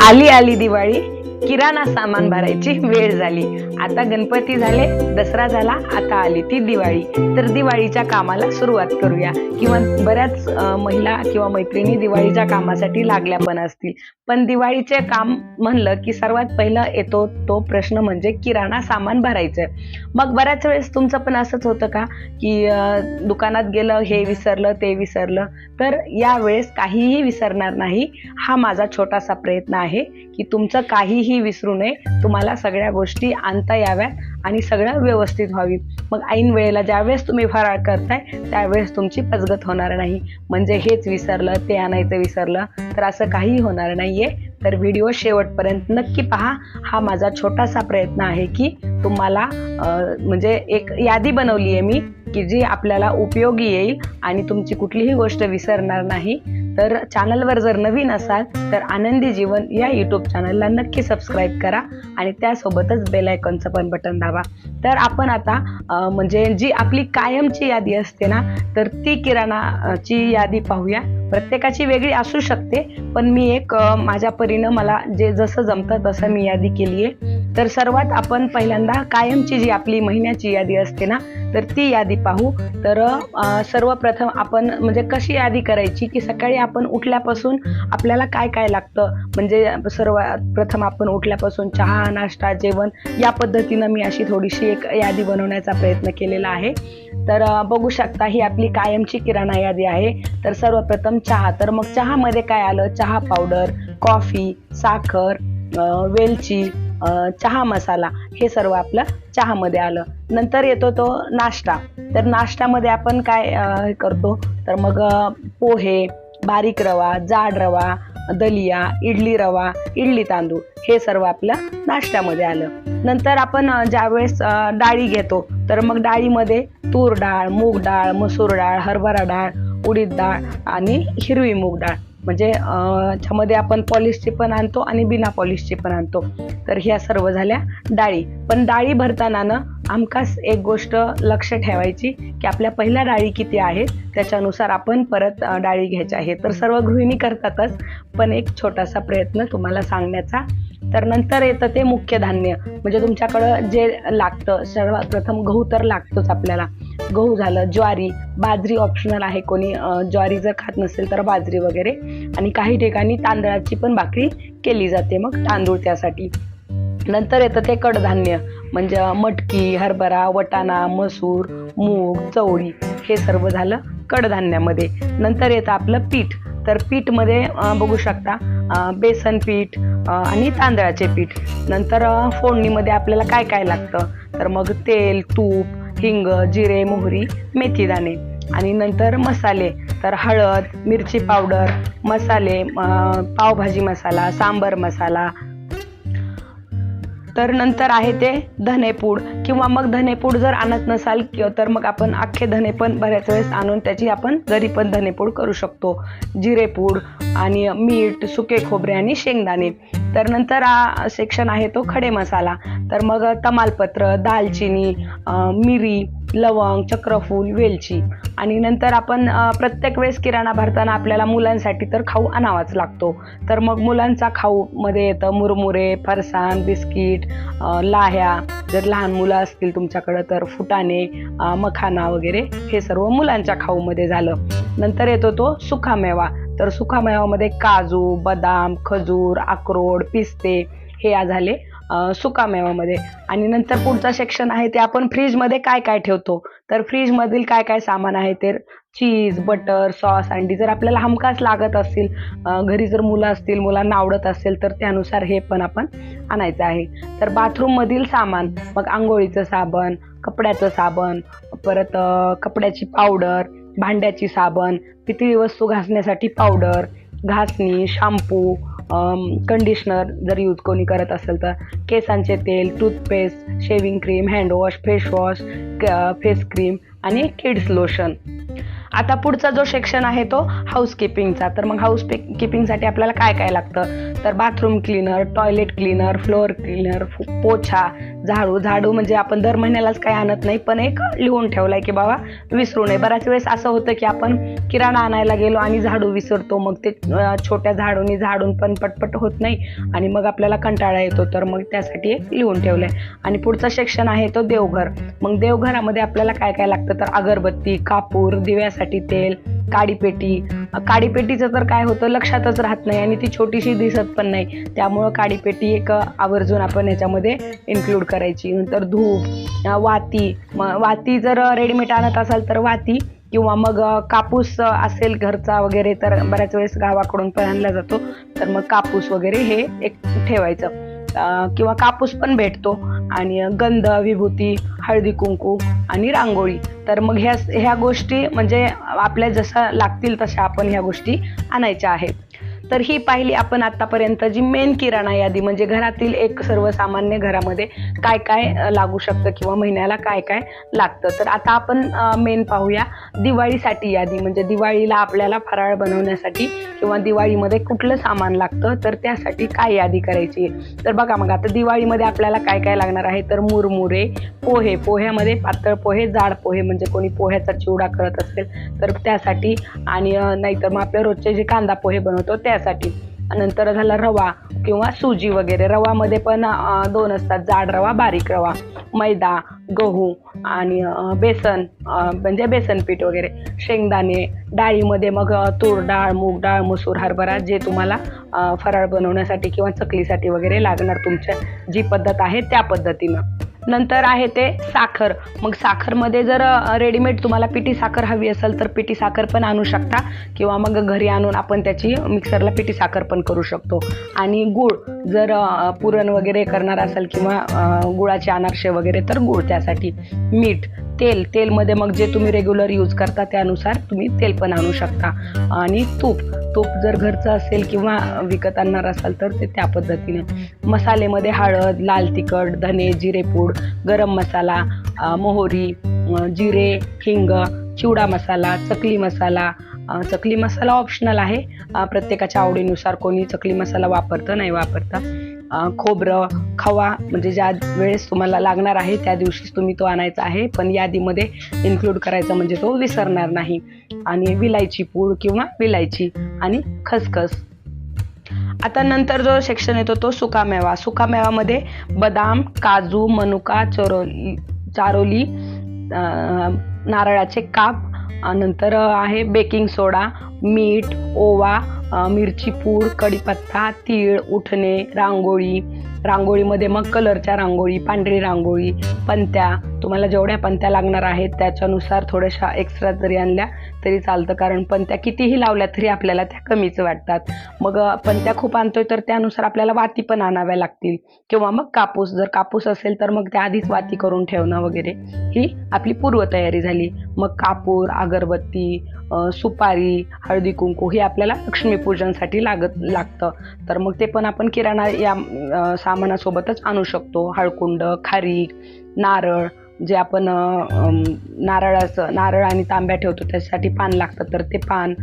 आली आली दिवाळी. किराणा सामान भरायची वेळ झाली. आता गणपती झाले दसरा झाला आता आली ती दिवाळी. तर दिवाळीच्या कामाला सुरुवात करूया. किंवा बऱ्याच महिला किंवा मैत्रिणी दिवाळीच्या कामासाठी लागल्या पण असतील. पण दिवाळीचे काम म्हणलं की सर्वात पहिलं येतो तो प्रश्न म्हणजे किराणा सामान भरायचं मग बऱ्याच वेळेस तुमचं पण असंच होतं का? की दुकानात गेलं हे विसरलं ते विसरलं. तर यावेळेस काहीही विसरणार नाही. हा माझा छोटासा प्रयत्न आहे की तुमचं काहीही विसरू नये. तुम्हाला सगळ्या गोष्टी आणता याव्यात आणि सगळं व्यवस्थित व्हावी. मग ऐन वेळेला ज्यावेळेस तुम्ही फराळ करताय त्यावेळेस तुमची पचगत होणार नाही. म्हणजे हेच विसरलं ते आणायचं विसरलं तर असं काहीही होणार नाहीये. तर व्हिडिओ शेवटपर्यंत नक्की पहा. हा माझा छोटासा प्रयत्न आहे की तुम्हाला म्हणजे एक यादी बनवली आहे मी की जी आपल्याला उपयोगी येईल आणि तुमची कुठलीही गोष्ट विसरणार नाही. तर चॅनलवर जर नवीन असाल तर आनंदी जीवन या यूट्यूब चॅनलला नक्की सबस्क्राईब करा आणि त्यासोबतच बेल आयकॉनचं पण बटन दाबा. तर आपण आता म्हणजे जी आपली कायमची यादी असते ना तर ती किराणाची यादी पाहूया. प्रत्येकाची वेगळी असू शकते पण मी एक माझ्या परीनं मला जे जसं जमतं तसं मी यादी केली आहे तर सर्वात आपण पहिल्यांदा कायमची जी आपली महिन्याची यादी असते ना तर ती यादी पाहू. तर सर्वप्रथम आपण म्हणजे कशी यादी करायची की सकाळी आपण उठल्यापासून आपल्याला काय काय लागतं? म्हणजे सर्वात प्रथम आपण उठल्यापासून चहा नाश्ता जेवण या पद्धतीनं मी अशी थोडीशी एक यादी बनवण्याचा प्रयत्न केलेला आहे. तर बघू शकता ही आपली कायमची किराणा यादी आहे. तर सर्वप्रथम चहा. तर मग चहामध्ये काय आलं? चहा पावडर कॉफी साखर वेलची चहा मसाला हे सर्व आपलं चहामध्ये आलं. नंतर येतो तो नाश्ता. तर नाश्त्यामध्ये आपण काय हे करतो? तर मग पोहे बारीक रवा जाड रवा दलिया इडली रवा इडली तांदूळ हे सर्व आपलं नाश्त्यामध्ये आलं. नंतर आपण ज्यावेळेस डाळी घेतो तर मग डाळीमध्ये तूर डाळ मूग डाळ मसूर डाळ हरभरा डाळ उडीद डाळ आणि हिरवी मूग डाळ. म्हणजे ह्यामध्ये आपण पॉलिशचे पण आणतो आणि बिना पॉलिशचे पण आणतो. तर ह्या सर्व झाल्या डाळी. पण डाळी भरताना ना आमकाच एक गोष्ट लक्ष ठेवायची की आपल्या पहिल्या डाळी किती आहेत त्याच्यानुसार आपण परत डाळी घ्यायच्या आहेत. तर सर्व गृहिणी करतातच पण एक छोटासा प्रयत्न तुम्हाला सांगण्याचा. तर नंतर येतं ते मुख्य धान्य. म्हणजे तुमच्याकडं जे लागतं सर्वात प्रथम गहू तर लागतोच आपल्याला. गहू झालं ज्वारी बाजरी ऑप्शनल आहे कोणी. ज्वारी जर खात नसेल तर बाजरी वगैरे. आणि काही ठिकाणी तांदळाची पण भाकरी केली जाते मग तांदूळ त्यासाठी. नंतर येतं ते कडधान्य. म्हणजे मटकी हरभरा वटाणा मसूर मूग चवळी हे सर्व झालं कडधान्यामध्ये. नंतर येतं आपलं पीठ. तर पीठमध्ये बघू शकता बेसन पीठ आणि तांदळाचे पीठ. नंतर फोडणीमध्ये आपल्याला काय काय लागतं? तर मग तेल तूप हिंग जिरे मोहरी मेथीदाणे. आणि नंतर मसाले. तर हळद मिरची पावडर मसाले पावभाजी मसाला सांबर मसाला तर नंतर आहे ते धनेपूड. किंवा मग धनेपूड जर आणत नसाल तर मग आपण अख्खे धने पण बऱ्याच वेळेस आणून त्याची आपण घरी पण धनेपूड करू शकतो. जिरेपूड आणि मीठ सुके खोबरे आणि शेंगदाणे. तर नंतर हा सेक्शन आहे तो खडे मसाला. तर मग तमालपत्र दालचिनी मिरी लवंग चक्रफूल वेलची. आणि नंतर आपण प्रत्येक वेळेस किराणा भरताना आपल्याला मुलांसाठी तर खाऊ आणावाच लागतो. तर मग मुलांचा खाऊ मध्ये येतं मुरमुरे फरसाण बिस्किट लाह्या. जर लहान मुलं असतील तुमच्याकडं तर फुटाणे मखाना वगैरे हे सर्व मुलांच्या खाऊमध्ये झालं. नंतर येतो तो सुखामेवा. तर सुखामेवामध्ये काजू बदाम खजूर अक्रोड पिस्ते हे या झाले सुकामेवामध्ये. आणि नंतर पुढचा सेक्शन आहे ते आपण फ्रीजमध्ये काय काय ठेवतो? तर फ्रीजमधील काय काय सामान आहे ते चीज बटर सॉस अंडी जर आपल्याला हमखास लागत असतील घरी जर मुलं असतील मुलांना आवडत असेल तर त्यानुसार हे पण आपण आणायचं आहे. तर बाथरूममधील सामान मग आंघोळीचं साबण कपड्याचं साबण परत कपड्याची पावडर भांड्याची साबण पितळी वस्तू घासण्यासाठी पावडर घासणी शाम्पू कंडिशनर जर यूज कोणी करत असेल तर केसांचे तेल toothpaste shaving cream handwash face wash face cream आणि किड्स लोशन आता पुढचा जो सेक्शन आहे तो हाऊसकीपिंगचा तर मग हाऊस किपिंगसाठी आपल्याला काय काय लागतं? तर bathroom cleaner toilet cleaner floor cleaner पोछा झाडू झाडू म्हणजे आपण दर महिन्यालाच काही आणत नाही पण एक लिहून ठेवलाय की बाबा विसरू नये. बऱ्याच वेळेस असं होतं की आपण किराणा आणायला गेलो आणि झाडू विसरतो मग ते छोट्या झाडूनी झाडून पण पटपट होत नाही आणि मग आपल्याला कंटाळा येतो. तर मग त्यासाठी एक लिहून ठेवलंय. आणि पुढचा सेक्शन आहे तो देवघर. मग देवघरामध्ये आपल्याला काय काय लागतं? तर अगरबत्ती कापूर दिव्यासाठी तेल काडीपेटी काडीपेटीचं तर काय होतं लक्षातच राहत नाही आणि ती छोटीशी दिसत पण नाही. त्यामुळं काडीपेटी एक आवर्जून आपण याच्यामध्ये इन्क्लूड करायची. नंतर धूप वाती. मग वाती जर रेडीमेड आणत असाल तर वाती किंवा मग कापूस असेल घरचा वगैरे तर बऱ्याच वेळेस गावाकडून पण आणला जातो. तर मग कापूस वगैरे हे एक ठेवायचं. किंवा कापूस पण भेटतो. आणि गंध विभूती हळदी कुंकू आणि रांगोळी. तर मग ह्या ह्या गोष्टी म्हणजे आपल्या जशा लागतील तशा आपण ह्या गोष्टी आणायच्या आहेत. तर ही पाहिली आपण आतापर्यंत जी मेन किराणा यादी म्हणजे घरातील एक सर्वसामान्य घरामध्ये काय काय लागू शकतं किंवा महिन्याला काय काय लागतं. तर आता आपण मेन पाहूया दिवाळीसाठी यादी. म्हणजे दिवाळीला आपल्याला फराळ बनवण्यासाठी किंवा दिवाळीमध्ये कुठलं सामान लागतं तर त्यासाठी काय यादी करायची आहे? तर बघा मग आता दिवाळीमध्ये आपल्याला काय काय लागणार आहे? तर मुरमुरे पोहे. पोह्यामध्ये पातळ पोहे जाड पोहे म्हणजे कोणी पोह्याचा चिवडा करत असेल तर त्यासाठी आणि नाहीतर मग आपल्या रोजचे जे कांदा पोहे बनवतो त्यासाठी. नंतर झाला रवा किंवा सुजी वगैरे. रवामध्ये पण दोन असतात. जाड रवा बारीक रवा. मैदा गहू आणि बेसन म्हणजे बेसन पीठ वगैरे. शेंगदाणे डाळीमध्ये मग तूर डाळ मूग डाळ मसूर हरभरा जे तुम्हाला फराळ बनवण्यासाठी किंवा चकलीसाठी वगैरे लागणार तुमच्या जी पद्धत आहे त्या पद्धतीनं. नंतर आहे ते साखर. मग साखरमध्ये जर रेडीमेड तुम्हाला पिठी साखर हवी असेल तर पिठी साखर पण आणू शकता. किंवा मग घरी आणून आपण त्याची मिक्सरला पिठी साखर पण करू शकतो. आणि गूळ जर पुरण वगैरे करणार असेल किंवा गुळाचे अनारसे वगैरे तर गूळ त्यासाठी. मीठ तेल तेलमध्ये मग जे तुम्ही रेग्युलर यूज करता त्यानुसार तुम्ही तेल पण आणू शकता. आणि तूप तूप जर घरचं असेल किंवा विकत आणणार असाल तर ते त्या पद्धतीनं. मसालेमध्ये हळद लाल तिखट धने जिरेपूड गरम मसाला मोहरी जिरे हिंग चिवडा मसाला चकली मसाला चकली मसाला ऑप्शनल आहे. प्रत्येकाच्या आवडीनुसार कोणी चकली मसाला वापरतं नाही वापरतं. खोबरं खवा. म्हणजे ज्या वेळेस तुम्हाला लागणार आहे त्या दिवशीच तुम्ही तो आणायचा आहे. पण यादीमध्ये इन्क्लूड करायचा म्हणजे तो विसरणार नाही. आणि विलायची पूड किंवा विलायची आणि खसखस. आता नंतर जो सेक्शन येतो तो सुकामेवा. सुकामेवामध्ये बदाम काजू मनुका चोरोली चारोली नारळाचे काप नंतर आहे बेकिंग सोडा मीठ ओवा मिरची पूड कढीपत्ता तीळ उठणे रांगोळी रांगोळीमध्ये मग कलरच्या रांगोळी पांढरी रांगोळी पंत्या. तुम्हाला जेवढ्या पंत्या लागणार आहेत त्याच्यानुसार थोड्याशा एक्स्ट्रा जरी आणल्या तरी चालतं. कारण पंत्या कितीही लावल्या तरी आपल्याला त्या कमीच वाटतात. मग पंत्या खूप आणतोय तर त्यानुसार आपल्याला वाती पण आणाव्या लागतील. किंवा मग कापूस. जर कापूस असेल तर मग त्या आधीच वाती करून ठेवणं वगैरे. ही आपली पूर्वतयारी झाली. मग कापूर अगरबत्ती सुपारी हळदी कुंकू हे आपल्याला लक्ष्मीपूजनसाठी लागत लागतं. तर मग ते पण आपण किराणा या सा सामानासोबतच आणू शकतो. हळकुंड खारीक नारळ जे आपण नारळाचं नारळ आणि तांब्या ठेवतो त्याच्यासाठी पान लागतं. तर ते पान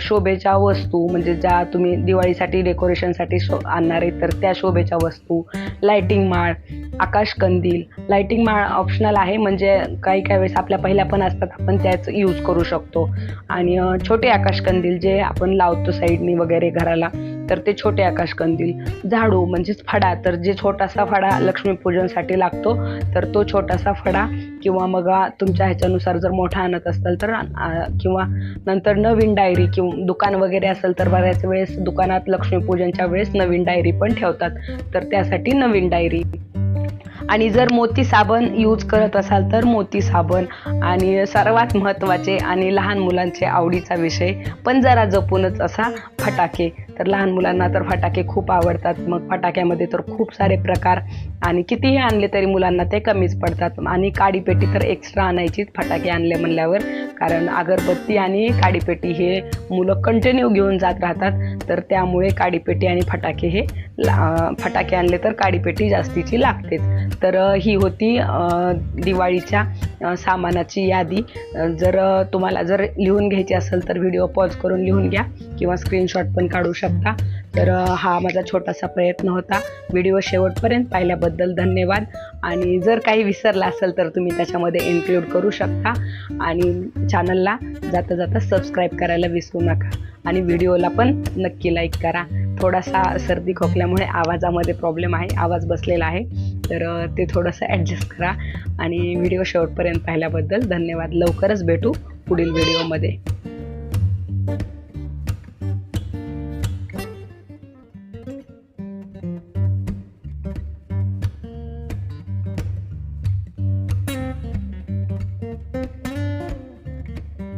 शोभेच्या वस्तू म्हणजे ज्या तुम्ही दिवाळीसाठी डेकोरेशनसाठी शो आणणार आहे तर त्या शोभेच्या वस्तू लायटिंग माळ आकाशकंदील लायटिंग माळ ऑप्शनल आहे म्हणजे काही काही वेळेस आपल्या पहिल्या पण असतात आपण त्याच यूज करू शकतो. आणि छोटे आकाशकंदील जे आपण लावतो साईडनी वगैरे घराला तर ते छोटे आकाशकंदील झाडू म्हणजेच फडा. तर जे छोटासा फडा लक्ष्मीपूजनसाठी लागतो तर तो छोटासा फडा किंवा मग तुमच्या ह्याच्यानुसार जर मोठा आणत असाल तर किंवा नंतर नवीन डायरी किंवा दुकान वगैरे असेल तर बऱ्याच वेळेस दुकानात लक्ष्मीपूजनच्या वेळेस नवीन डायरी पण ठेवतात. तर त्यासाठी नवीन डायरी. आणि जर मोती साबण यूज करत असाल तर मोती साबण आणि सर्वात महत्त्वाचे आणि लहान मुलांचे आवडीचा विषय पण जरा जपूनच असा फटाके. तर लहान मुलांना तर फटाके खूप आवडतात. मग फटाक्यामध्ये तर खूप सारे प्रकार आणि कितीही आणले तरी मुलांना ते कमीच पडतात. आणि काडीपेटी तर एक्स्ट्रा आणायचीच फटाके आणले म्हणल्यावर. कारण अगरबत्ती आणि काडीपेटी हे मुलं कंटिन्यू घेऊन जात राहतात. तर त्यामुळे काडीपेटी आणि फटाके हे ला- फटाके आणले तर काडीपेटी जास्तीची लागतेच. तर ही होती दिवाळीच्या सामानाची यादी. जर तुम्हाला जर लिहून घ्यायची असेल तर व्हिडिओ पॉज करून लिहून घ्या किंवा स्क्रीनशॉट पण काढू शकता. तर हा माझा छोटासा प्रयत्न होता. व्हिडिओ शेवटपर्यंत पाहिल्याबद्दल धन्यवाद. आणि जर काही विसरला असेल तर तुम्ही त्याच्यामध्ये इन्क्लूड करू शकता. आणि चॅनलला जाता जाता सबस्क्राईब करायला विसरू नका. आणि व्हिडिओला पण नक्की लाईक करा. थोडासा सर्दी खोकल्यामुळे आवाजामध्ये प्रॉब्लेम आहे आवाज बसलेला आहे. तर ते थोडंसं ॲडजस्ट करा आणि व्हिडिओ शेवटपर्यंत पाहिल्याबद्दल धन्यवाद. लवकरच भेटू पुढील व्हिडिओमध्ये.